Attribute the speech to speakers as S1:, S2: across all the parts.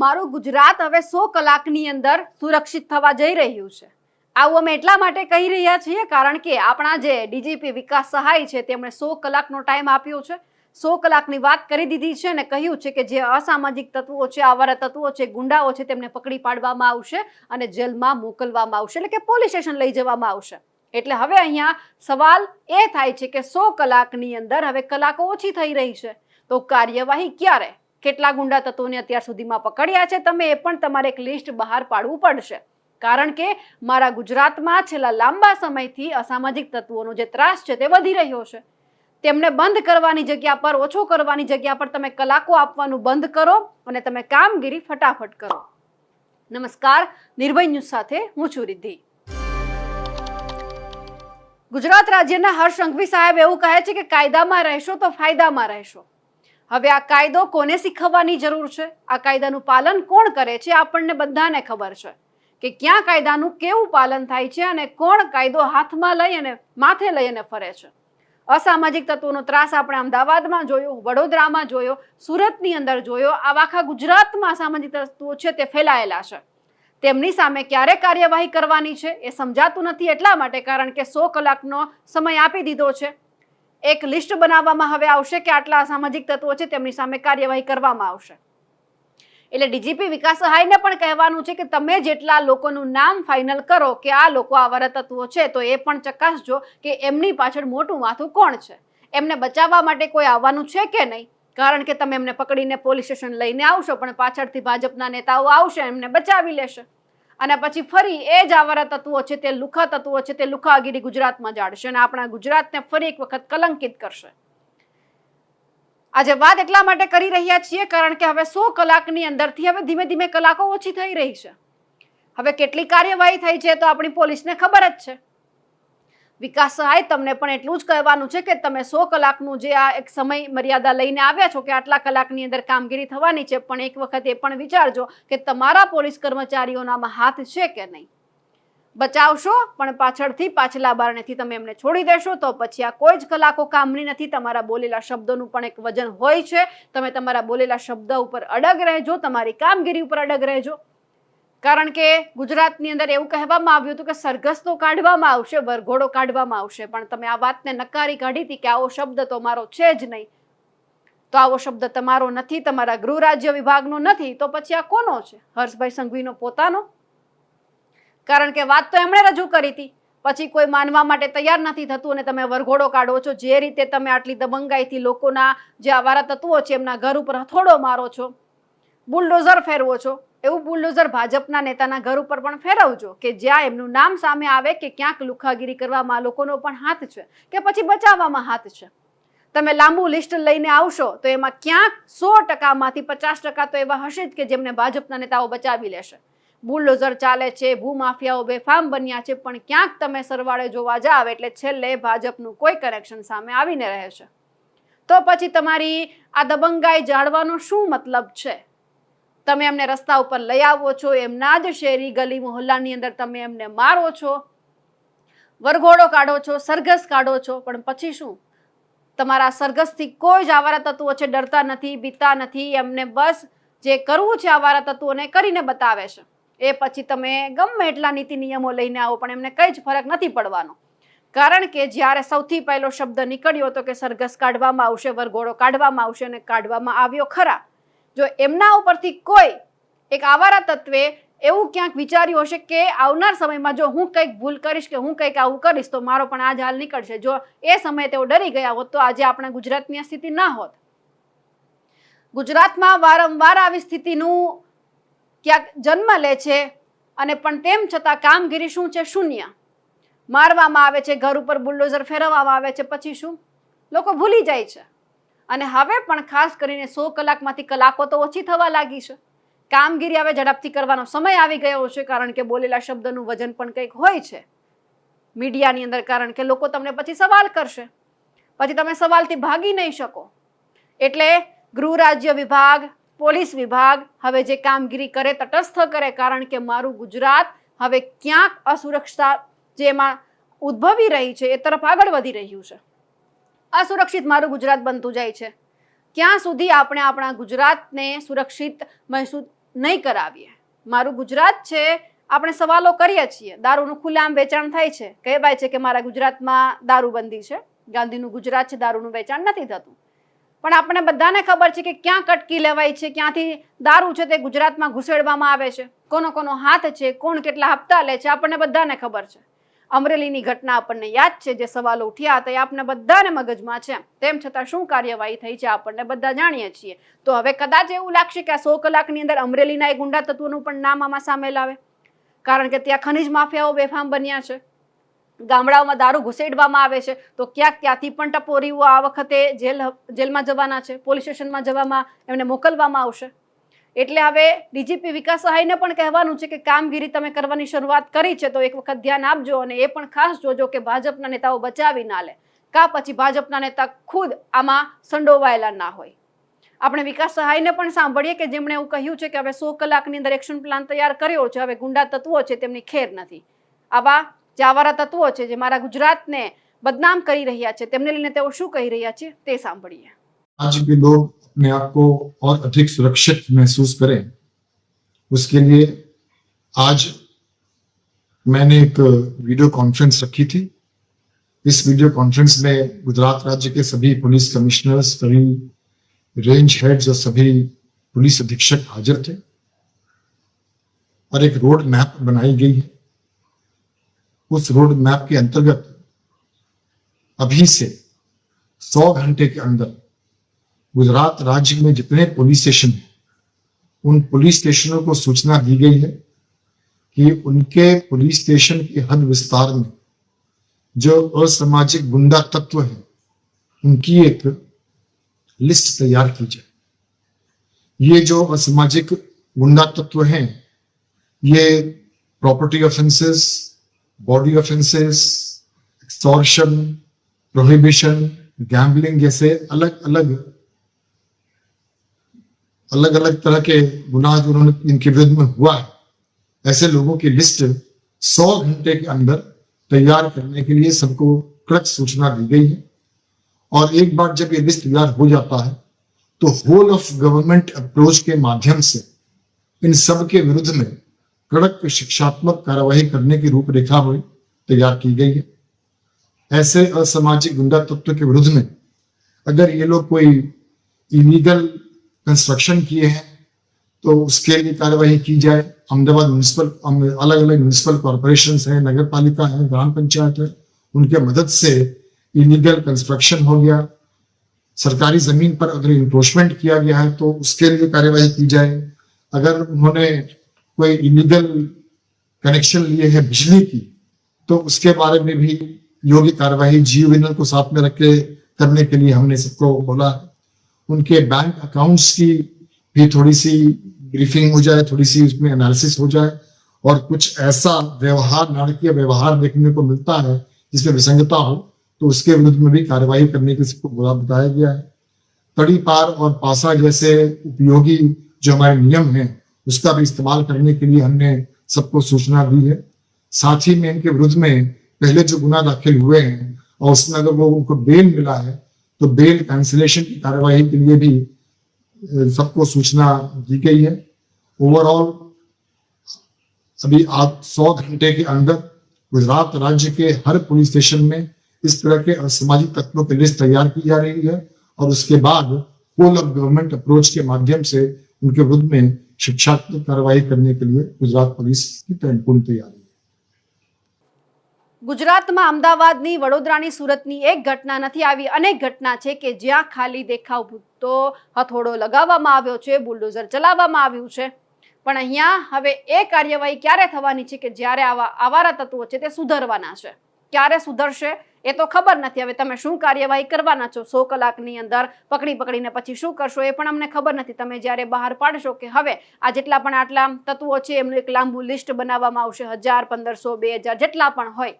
S1: મારું ગુજરાત હવે સો કલાકની અંદર સુરક્ષિત થવા જઈ રહ્યું છે. આવું અમે એટલા માટે કહી રહ્યા છીએ કારણ કે આપણા જે ડીજીપી વિકાસ સહાય છે તેમણે સો કલાકનો ટાઈમ આપ્યો છે. સો કલાકની વાત કરી દીધી છે અને કહ્યું છે કે જે અસામાજિક તત્વો છે, આવારા તત્વો છે, ગુંડાઓ છે તેમને પકડી પાડવામાં આવશે અને જેલમાં મોકલવામાં આવશે, એટલે કે પોલીસ સ્ટેશન લઈ જવામાં આવશે. એટલે હવે અહીંયા સવાલ એ થાય છે કે સો કલાકની અંદર હવે કલાકો ઓછી થઈ રહી છે. તો કાર્યવાહી ક્યારે? કેટલા ગુંડા તત્વોને અત્યાર સુધીમાં પકડ્યા છે તમે એ પણ તમારે એક લિસ્ટ બહાર પાડવું પડશે. કારણ કે મારા ગુજરાતમાં છેલ્લા લાંબા સમયથી અસામાજિક તત્વોનો જે ત્રાસ છે તે વધી રહ્યો છે. તેમને બંધ કરવાની જગ્યા પર, ઓછો કરવાની જગ્યા પર તમે કલાકો આપવાનું બંધ કરો અને તમે કામગીરી ફટાફટ કરો. નમસ્કાર, નિર્ભય ન્યૂઝ સાથે હું છું રિદ્ધિ. ગુજરાત રાજ્યના હર્ષ સંઘવી સાહેબ એવું કહે છે કે કાયદામાં રહેશો તો ફાયદામાં રહેશો. હવે આ કાયદો કોને શીખવવાની જરૂર છે? આ કાયદાનું પાલન કોણ કરે છે? આપણને બધાને ખબર છે કે ક્યાં કાયદાનું કેવું પાલન થાય છે અને કોણ કાયદો હાથમાં લઈ અને માથે લઈ અને ફરે છે. અસામાજિક તત્વોનો ત્રાસ આપણે અમદાવાદમાં જોયો, વડોદરામાં જોયો, સુરતની અંદર જોયો, આવા આખા ગુજરાતમાં અસામાજિક તત્વો છે તે ફેલાયેલા છે. તેમની સામે ક્યારે કાર્યવાહી કરવાની છે એ સમજાતું નથી એટલા માટે કારણ કે સો કલાકનો સમય આપી દીધો છે. એક લિસ્ટ બનાવવામાં હવે આવશે કે આટલા અસામાજિક તત્વો છે, તેમની સામે કાર્યવાહી કરવામાં આવશે. એટલે ડીજીપી વિકાસ સહાયને પણ કહેવાનું છે કે તમે જેટલા લોકોનું નામ ફાઇનલ કરો કે આ લોકો આવારા તત્વો છે, તો એ પણ ચકાસજો કે એમની પાછળ મોટું માથું કોણ છે? એમને બચાવવા માટે કોઈ આવવાનું છે કે નહીં? કારણ કે તમે એમને પકડીને પોલીસ સ્ટેશન લઈને આવશો, પણ પાછળથી ભાજપના નેતાઓ આવશે, એમને બચાવી લેશે. અને પછી ફરી એ જ આવારા તત્વો છે, તે લુખા તત્વો છે, તે લુખાગીરી ગુજરાતમાં જાડશે અને આપણા ગુજરાતને ફરી એક વખત કલંકિત કરશે. આજે વાત એટલા માટે કરી રહ્યા છીએ કારણ કે હવે સો કલાકની અંદરથી હવે ધીમે ધીમે કલાકો ઓછી થઈ રહી છે. હવે કેટલી કાર્યવાહી થઈ છે તો આપણી પોલીસને ખબર જ છે. વિકાસ સહાય, તમને પણ એટલું જ કહેવાનું છે કે તમે સો કલાકનું જે આ એક સમય મર્યાદા લઈને આવ્યા છો કે આટલા કલાકની અંદર કામગીરી થવાની છે, પણ એક વખત એ પણ વિચારજો કે તમારા પોલીસ કર્મચારીઓનામાં હાથ છે કે નહીં. બચાવશો, પણ પાછળથી પાછલા બારણેથી તમે એમને છોડી દેશો તો પછી આ કોઈ જ કલાકો કામની નથી, તમારા બોલેલા શબ્દોનું પણ એક વજન હોય છે. તમે તમારા બોલેલા શબ્દ ઉપર અડગ રહેજો, તમારી કામગીરી ઉપર અડગ રહેજો. કારણ કે ગુજરાતની અંદર એવું કહેવામાં આવ્યું હતું કે સરઘસ તો કાઢવામાં આવશે, વરઘોડો કાઢવામાં આવશે. પણ તમે આ વાતને નકારી કાઢી હતી કે આવો શબ્દ તો મારો છે જ નહીં. તો આવો શબ્દ તમારો નથી, તમારા ગૃહ રાજ્ય વિભાગનો નથી, તો પછી આ કોનો છે? હર્ષભાઈ સંઘવીનો પોતાનો? કારણ કે વાત તો એમણે રજૂ કરી હતી. પછી કોઈ માનવા માટે તૈયાર નથી થતું અને તમે વરઘોડો કાઢો છો, જે રીતે તમે આટલી દબંગાઈથી લોકોના જે આવારા તત્વો છે, એમના ઘર ઉપર હથોડો મારો છો, બુલડોઝર ફેરવો છો. એવું બુલડોઝર ભાજપના નેતાના ઘર ઉપર પણ ફેરવજો કે જ્યાં એમનું નામ સામે આવે કે ક્યાંક લુખાગીરી કરવામાં લોકોનો પણ હાથ છે કે પછી બચાવવામાં હાથ છે. તમે લાંબુ લિસ્ટ લઈને આવશો તો એમાં ક્યાંક સો ટકામાંથી પચાસ ટકા તો એવા હશે જ કે જેમને ભાજપના નેતાઓ બચાવી લેશે. બુલડોઝર ચાલે છે ભૂમાફિયાઓ બેફામ બન્યા છે, પણ ક્યાંક તમે સરવાળે જોવા જાવ એટલે છેલ્લે ભાજપનું કોઈ કનેક્શન સામે આવીને રહે છે. તો પછી તમારી આ દબંગાઈ જાળવાનો શું મતલબ છે? તમે એમને રસ્તા ઉપર લઈ આવો છો એમના જ શેરી ગલી મોહલ્લાની અંદર તમે એમને મારો છો. વરઘોડો કાઢો છો, સરઘસ કાઢો છો, પણ પછી શું? તમારા સરઘસથી કોઈ જ આવારા તત્વો છે, ડરતા નથી બીતા નથી, એમને બસ જે કરવું છે, આવારા તત્વોને કરીને બતાવે છે. એ પછી તમે ગમે એટલા નીતિ નિયમો લઈને આવો, પણ એમને કંઈ જ ફરક નથી પડવાનો. કારણ કે જ્યારે સૌથી પહેલો શબ્દ નીકળ્યો હતો કે સરઘસ કાઢવામાં આવશે, વરઘોડો કાઢવામાં આવશે અને કાઢવામાં આવ્યો ખરા. જો એમના ઉપરથી કોઈ એક આવારા તત્વે એવું ક્યાંક વિચાર્યું હશે કે આવનાર સમયમાં જો હું કંઈક ભૂલ કરીશ કે હું કંઈક આવું કરીશ, તો મારો પણ આ જ હાલ નીકળશે. જો એ સમયે તેઓ ડરી ગયા હોત, તો આજે આપણા ગુજરાતની સ્થિતિ ના હોત. ગુજરાતમાં વારંવાર આવી સ્થિતિનું ક્યાંક જન્મ લે છે અને પણ તેમ છતાં કામગીરી શું છે? શૂન્ય. મારવામાં આવે છે, ઘર ઉપર બુલડોઝર ફેરવવામાં આવે છે, પછી શું? લોકો ભૂલી જાય છે. અને હવે પણ ખાસ કરીને સો કલાકમાંથી કલાકો તો ઓછી થવા લાગી છે. કામગીરી હવે ઝડપથી કરવાનો સમય આવી ગયો છે કારણ કે બોલેલા શબ્દનું વજન પણ કંઈક હોય છે. મીડિયાની અંદર કારણ કે લોકો તમને પછી સવાલ કરશે. પછી તમે સવાલથી ભાગી નહીં શકો. એટલે ગૃહ રાજ્ય વિભાગ, પોલીસ વિભાગ હવે જે કામગીરી કરે તટસ્થ કરે કારણ કે મારું ગુજરાત હવે ક્યાંક અસુરક્ષા જેમાં ઉદ્ભવી રહી છે એ તરફ આગળ વધી રહ્યું છે. અસુરક્ષિત મારું ગુજરાત બનતું જાય છે. ક્યાં સુધી આપણે આપણા ગુજરાતને સુરક્ષિત મહેસૂસ નહીં કરાવીએ? મારું ગુજરાત છે, આપણે સવાલો કરીએ છીએ. દારૂનું ખુલ્લામ વેચાણ થાય છે. કહેવાય છે કે મારા ગુજરાતમાં દારૂબંધી છે. ગાંધીનું ગુજરાત છે, દારૂનું વેચાણ નથી થતું. પણ આપણે બધાને ખબર છે કે ક્યાં કટકી લેવાય છે, ક્યાંથી દારૂ છે તે ગુજરાતમાં ઘુસેડવામાં આવે છે. કોનો કોનો હાથ છે, કોણ કેટલા હપ્તા લે છે, આપણને બધાને ખબર છે. અમરેલીની ઘટના આપણને યાદ છે જે સવાલો ઉઠ્યા હતા એ આપણે બધાને મગજમાં છે. તેમ છતાં શું કાર્યવાહી થઈ છે આપણને બધા જાણીએ છીએ. તો હવે કદાચ એવું લાગશે કે આ સો કલાકની અંદર અમરેલીના એ ગુંડા તત્વોનું પણ નામ આમાં સામેલ આવે. કારણ કે ત્યાં ખનિજ માફિયાઓ બેફામ બન્યા છે. ગામડાઓમાં દારૂ ઘુસેડવામાં આવે છે. તો ક્યાંક ત્યાંથી પણ ટપોરીઓ આ વખતે જેલ, જેલમાં જવાના છે. પોલીસ સ્ટેશનમાં જવામાં એમને મોકલવામાં આવશે. એટલે હવે ડીજીપી વિકાસ સહાયને પણ કહેવાનું છે કે કામગીરી તમે કરવાની શરૂઆત કરી છે, તો એક વખત ધ્યાન આપજો અને એ પણ ખાસ જોજો કે ભાજપના નેતાઓ બચાવી ના લે. કા પછી ભાજપના નેતા ખુદ આમાં સંડોવાયેલા ના હોય. આપણે વિકાસ સહાયને પણ સાંભળીએ કે જેમણે એવું કહ્યું છે કે હવે સો કલાકની અંદર એક્શન પ્લાન તૈયાર કર્યો છે, હવે ગુંડા તત્વો છે, તેમની ખેર નથી. આવા જે આવારા તત્વો છે જે મારા ગુજરાતને બદનામ કરી રહ્યા છે. તેમને લઈને તેઓ શું કહી રહ્યા છે તે સાંભળીએ.
S2: आज के लोग अपने आप को और अधिक सुरक्षित महसूस करें। उसके लिए आज मैंने एक वीडियो कॉन्फ्रेंस रखी थी। इस वीडियो कॉन्फ्रेंस में गुजरात राज्य के सभी पुलिस कमिश्नर्स सभी रेंज हेड्स और सभी पुलिस अधीक्षक हाजिर थे और एक रोड मैप बनाई गई है। उस रोड मैप के अंतर्गत अभी से सौ घंटे के अंदर गुजरात राज्य में जितने पुलिस स्टेशन हैं, उन पुलिस स्टेशनों को सूचना दी गई है कि उनके पुलिस स्टेशन के हद विस्तार में जो असामाजिक गुंडा तत्व है, उनकी एक लिस्ट तैयार की जाए। ये जो असामाजिक गुंडा तत्व हैं, ये property offences body offences extortion prohibition gambling जैसे अलग अलग अलग अलग तरह के गुनाह जो उन्होंने इनके विरुद्ध में हुआ है, ऐसे लोगों की लिस्ट सौ घंटे के अंदर तैयार करने के लिए सबको कड़क सूचना दी गई है। और एक बार जब ये लिस्ट तैयार हो जाता है तो होल ऑफ़ गवर्नमेंट अप्रोच के माध्यम से इन सब के विरुद्ध में कड़क शिक्षात्मक कार्यवाही करने की रूपरेखा हुई, तैयार की गई है। ऐसे असामाजिक गुंडा तत्व के विरुद्ध में अगर ये लोग कोई इलीगल कंस्ट्रक्शन किए हैं तो उसके लिए कार्यवाही की जाए। अहमदाबाद म्यूनिसिपल अलग अलग म्यूनिसिपल कॉरपोरेशन है नगर पालिका है, ग्राम पंचायत है, उनके मदद से इलीगल कंस्ट्रक्शन हो गया। सरकारी ज़मीन पर अगर इंक्रोचमेंट किया गया है तो उसके लिए कार्यवाही की जाए। अगर उन्होंने कोई इलीगल कनेक्शन लिए है बिजली की तो उसके बारे में भी योग्य कार्यवाही जीव को साथ में रख के करने के लिए हमने सबको बोला है। उनके बैंक अकाउंट्स की भी थोड़ी सी ब्रीफिंग हो जाए थोड़ी सी उसमें एनालिसिस हो जाए और कुछ ऐसा व्यवहार, नाटकीय व्यवहार देखने को मिलता है जिसमें विसंगता हो तो उसके विरुद्ध में भी कार्यवाही करने के सबको बुरा बताया गया है। तड़ी पार और पासा जैसे उपयोगी जो हमारे नियम हैं, उसका भी इस्तेमाल करने के लिए हमने सबको सूचना दी है। साथ ही में इनके विरुद्ध में पहले जो गुना दाखिल हुए हैं और उसमें अगर वो उनको बेल मिला है तो बेल कैंसिलेशन की कार्यवाही के लिए भी सबको सूचना दी गई है। ओवरऑल अभी आज सौ घंटे के अंदर गुजरात राज्य के हर पुलिस स्टेशन में इस तरह के असामाजिक तत्वों की लिस्ट तैयार की जा रही है और उसके बाद होल ऑफ़ गवर्नमेंट अप्रोच के माध्यम से उनके विरुद्ध में शिक्षात्मक कार्रवाई करने के लिए गुजरात पुलिस की पूर्ण तैयारी
S1: ગુજરાતમાં અમદાવાદની વડોદરાની સુરતની એક ઘટના નથી આવી. અનેક ઘટના છે કે જ્યાં ખાલી દેખાવ ભૂતો હથોડો લગાવવામાં આવ્યો છે, બુલડોઝર ચલાવવામાં આવ્યું છે. પણ અહીંયા હવે એ કાર્યવાહી ક્યારે થવાની છે કે જ્યારે આવા આવારા તત્વો છે તે સુધરવાના છે? ક્યારે સુધરશે એ તો ખબર નથી. હવે તમે શું કાર્યવાહી કરવાના છો? સો કલાકની અંદર પકડી પકડીને પછી શું કરશો એ પણ અમને ખબર નથી. તમે જ્યારે બહાર પાડશો કે હવે આ જેટલા પણ આટલા તત્વો છે એમનું એક લાંબુ લિસ્ટ બનાવવામાં આવશે. હજાર, પંદરસો, બે જેટલા પણ હોય.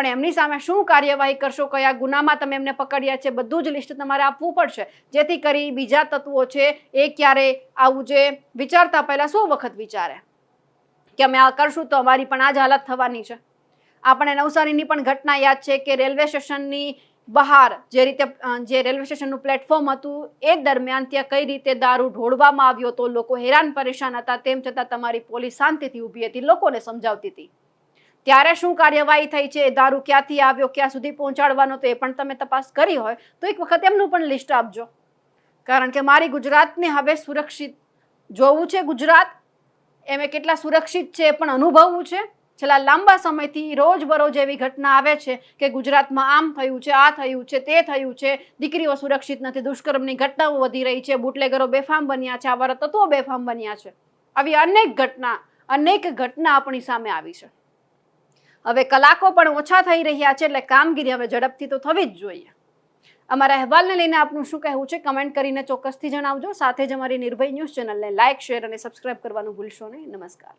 S1: પણ એમની સામે શું કાર્યવાહી કરશો, કયા ગુનામાં તમે એમને પકડ્યા છે, બધું જ લિસ્ટ તમારે આપવું પડશે. જેથી કરી બીજા તત્વો છે, એ ક્યારે આવું જે વિચારતા પહેલાં સો વખત વિચારે કે અમે આ કરશું તો અમારી પણ આ જ હાલત થવાની છે. આપણે નવસારીની પણ ઘટના યાદ છે કે રેલવે સ્ટેશનની બહાર જે રીતે જે રેલવે સ્ટેશનનું પ્લેટફોર્મ હતું, એ દરમિયાન ત્યાં કઈ રીતે દારૂ ઢોળવામાં આવ્યો હતો લોકો હેરાન પરેશાન હતા, તેમ છતાં તમારી પોલીસ શાંતિથી ઊભી હતી, લોકોને સમજાવતી હતી. ત્યારે શું કાર્યવાહી થઈ છે? દારૂ ક્યાંથી આવ્યો? ક્યાં સુધી પહોંચાડવાનો તો એ પણ તમે તપાસ કરી હોય તો એક વખત એમનું પણ લિસ્ટ આપજો. કારણ કે મારી ગુજરાતને હવે સુરક્ષિત જોવું છે ગુજરાત. એમે કેટલા સુરક્ષિત છે એ પણ અનુભવવું છે. છેલ્લા લાંબા સમયથી રોજબરોજ એવી ઘટના આવે છે કે ગુજરાતમાં આમ થયું છે, આ થયું છે, તે થયું છે. દીકરીઓ સુરક્ષિત નથી, દુષ્કર્મની ઘટનાઓ વધી રહી છે, બુટલેગરો બેફામ બન્યા છે આવા તત્વો બેફામ બન્યા છે. આવી અનેક ઘટના અનેક ઘટના આપણી સામે આવી છે. હવે કલાકો પણ ઓછા થઈ રહ્યા છે એટલે કામગીરી હવે ઝડપથી તો થવી જ જોઈએ. અમારા અહેવાલને લઈને આપનું શું કહેવું છે? કમેન્ટ કરીને ચોક્કસથી જણાવજો. સાથે જ અમારી નિર્ભય ન્યૂઝ ચેનલને લાઇક શેર અને સબસ્ક્રાઇબ કરવાનું ભૂલશો નહીં. નમસ્કાર.